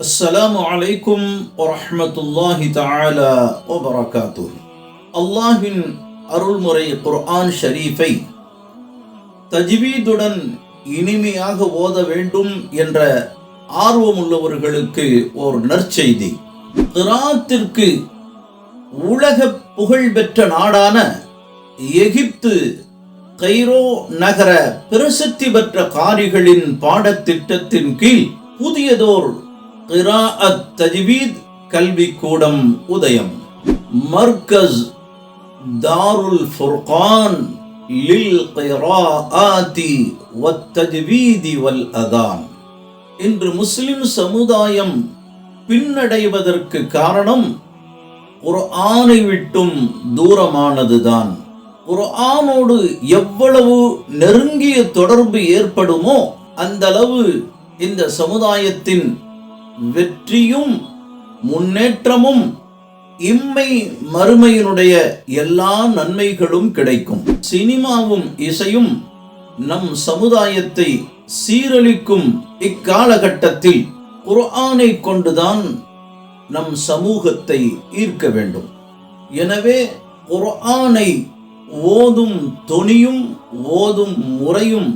அஸ்ஸலாமு அலைக்கும் வரஹமத்துல்லாஹி தாலா வபரகாத்து அல்லாஹின் அருள்முறை குர்ஆன் ஷரீஃபை தஜ்வீதுடன் இனிமையாக ஓத வேண்டும் என்ற ஆர்வம் உள்ளவர்களுக்கு ஒரு நற்செய்தி. கிராத்திற்கு உலக புகழ் பெற்ற நாடான எகிப்து கைரோ நகர பிரசித்தி பெற்ற காரிகளின் பாடத்திட்டத்தின் கீழ் புதியதோர் கிராஅத் தஜ்வீத் கல்விக்கூடம் உதயம் மர்கஸ் தாருல் ஃபுர்கான் லில் கிராஆத்தி வத்தஜ்வீதி வல் அதான் இன்று முஸ்லிம் சமுதாயம் பின்னடைவதற்கு காரணம் குர்ஆனை விட்டும் தூரமானதுதான் குர்ஆனோடு எவ்வளவு நெருங்கிய தொடர்பு ஏற்படுமோ அந்த அளவு இந்த சமுதாயத்தின் வெற்றியும் முன்னேற்றமும் இம்மை மறுமையினுடைய எல்லா நன்மைகளும் கிடைக்கும். சினிமாவும் இசையும் நம் சமுதாயத்தை சீரழிக்கும் இக்காலகட்டத்தில் குர்ஆனை கொண்டுதான் நம் சமூகத்தை ஈர்க்க வேண்டும். எனவே குர்ஆனை ஓதும் தொனியும் ஓதும் முறையும்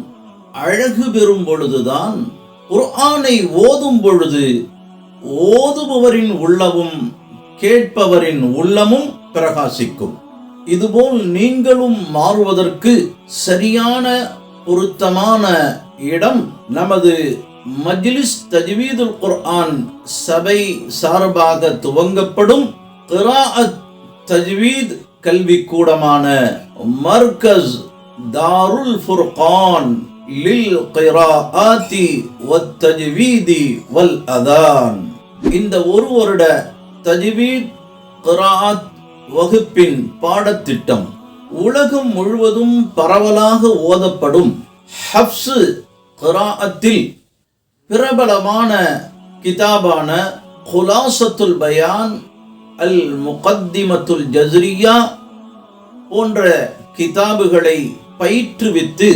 அழகு பெறும் பொழுதுதான் குர்ஆனை ஓதும் பொழுது ஓதுபவரின் உள்ளமும் கேட்பவரின் உள்ளமும் பிரகாசிக்கும். இதுபோல் நீங்களும் மாறுவதற்கு சரியான பொருத்தமான இடம் நமது மஜ்லிஸ் தஜ்வீதுல் குர்ஆன் சபை சார்பாக துவங்கப்படும் கிராஅத் தஜ்வீத் கல்விக்கூடமான மர்கஸ் தாருல் ஃபுர்கான். லில் கிராஆத்தி வத் தஜ்வீதி வல் அதான் இந்த ஒரு வருட தஜ்வீத் கிராஅத் வகுப்பின் பாடத்திட்டம் உலகம் முழுவதும் பரவலாக ஓதப்படும் ஹப்ஸு கிராஅத்தில் பிரபலமான கிதாபான குலாசத்துல் பயான் அல் முகத்திமத்துல் ஜஸ்ரியா போன்ற கிதாபுகளை பயிற்றுவித்து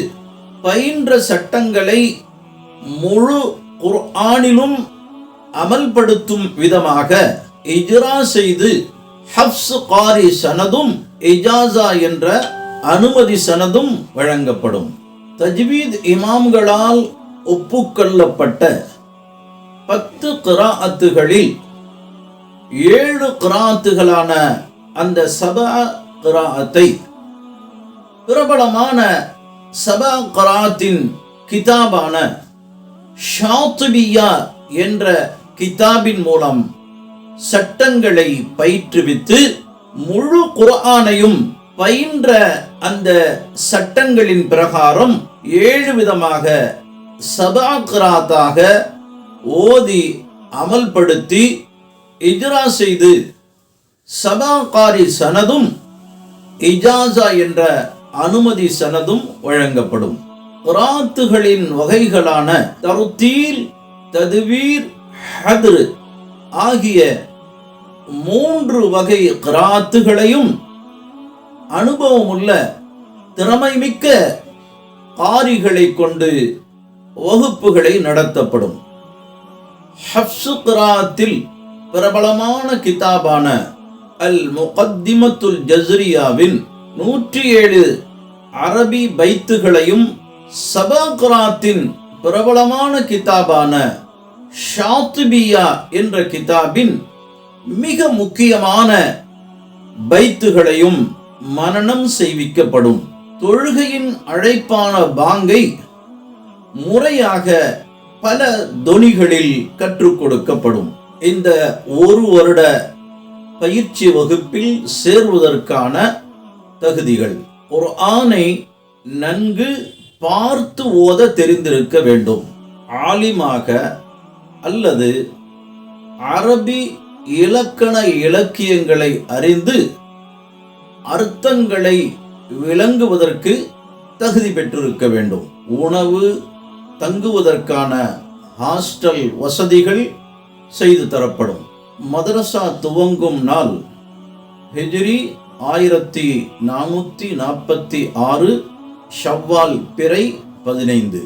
பயின்ற சட்டங்களை முழு குர்ஆனிலும் அமல்படுத்தும் விதமாக இஜ்ரா செய்து ஹப்ஸ் காரி சனதும் இஜாசா என்ற அனுமதி சனதும் வழங்கப்படும். தஜ்வீத் இமாம்களால் ஒப்புக்கொள்ளப்பட்ட பத்து கிராத்துகளில் ஏழு கிராத்துகளான அந்த சபா கிராத்தை பிரபலமான சபா கராத்தின் கிதாபான ஷாத்துபியா என்ற கிதாபின் மூலம் சட்டங்களை பயிற்றுவித்து முழு குரானையும் பயின்ற அந்த சட்டங்களின் பிரகாரம் ஏழு விதமாக சபாக்ராத்தாக ஓதி அமல்படுத்தி இஜ்ரா செய்து சபாகாரி சனதும் இஜாசா என்ற அனுமதி சனதும் வழங்கப்படும். கிராத்துகளின் வகைகளான தருத்தீல் ததுவீர் ஹத்ரு ஆகிய மூன்று வகை கிராத்துகளையும் அனுபவமுள்ள திறமைமிக்க காரிகளை கொண்டு வகுப்புகளை நடத்தப்படும். ஹப்சு கிராத்தில் பிரபலமான கிதாபான அல் முகத்திமத்துல் ஜஸ்ரியாவின் நூற்றி ஏழு அரபி பைத்துகளையும் சபாகுராத்தின் பிரபலமான கிதாபான ஷாத்துபியா என்ற கிதாபின் மிக முக்கியமான பைத்துகளையும் மனனம் செய்விக்கப்படும். தொழுகையின் அழைப்பான பாங்கை முறையாக பல தொனிகளில் கற்றுக் கொடுக்கப்படும். இந்த ஒரு வருட பயிற்சி வகுப்பில் சேர்வதற்கான தகுதிகள். ஒரு ஆணை நன்கு பார்த்து ஓத தெரிந்திருக்க வேண்டும். ஆலிமாக அல்லது அரபி இலக்கண இலக்கியங்களை அறிந்து அர்த்தங்களை விளங்குவதற்கு தகுதி பெற்றிருக்க வேண்டும். உணவு தங்குவதற்கான ஹாஸ்டல் வசதிகள் செய்து தரப்படும். மதரசா துவங்கும் நாள் ஹிஜ்ரி ஆயிரத்தி நானூற்றி நாற்பத்தி ஆறு ஷவ்வால் பிறை பதினைந்து.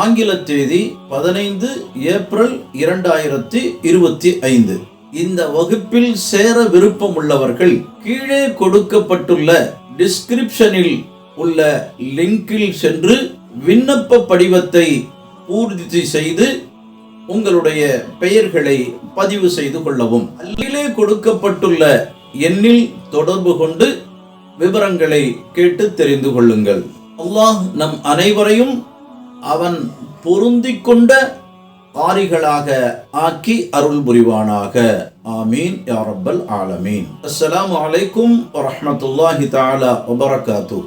ஆங்கில தேதி பதினைந்து ஏப்ரல் இரண்டாயிரத்தி இருபத்தி ஐந்து. இந்த வகுப்பில் சேர விருப்பம் உள்ளவர்கள் கீழே கொடுக்கப்பட்டுள்ள டிஸ்கிரிப்ஷனில் உள்ள லிங்கில் சென்று விண்ணப்ப படிவத்தை பூர்த்தி செய்து உங்களுடைய பெயர்களை பதிவு செய்து கொள்ளவும். அல்லிலே கொடுக்கப்பட்டுள்ள எண்ணில் தொடர்பு கொண்டு விவரங்களை கேட்டு தெரிந்து கொள்ளுங்கள். அல்லாஹ் நம் அனைவரையும் அவன் பொருந்தி கொண்ட காரிகளாக ஆக்கி அருள் புரிவானாக. ஆமீன். யாரப்பல் ஆலமீன். அஸ்ஸலாம் அலைக்கும் வரமத்துல்லாஹி தாலா வபரகாத்து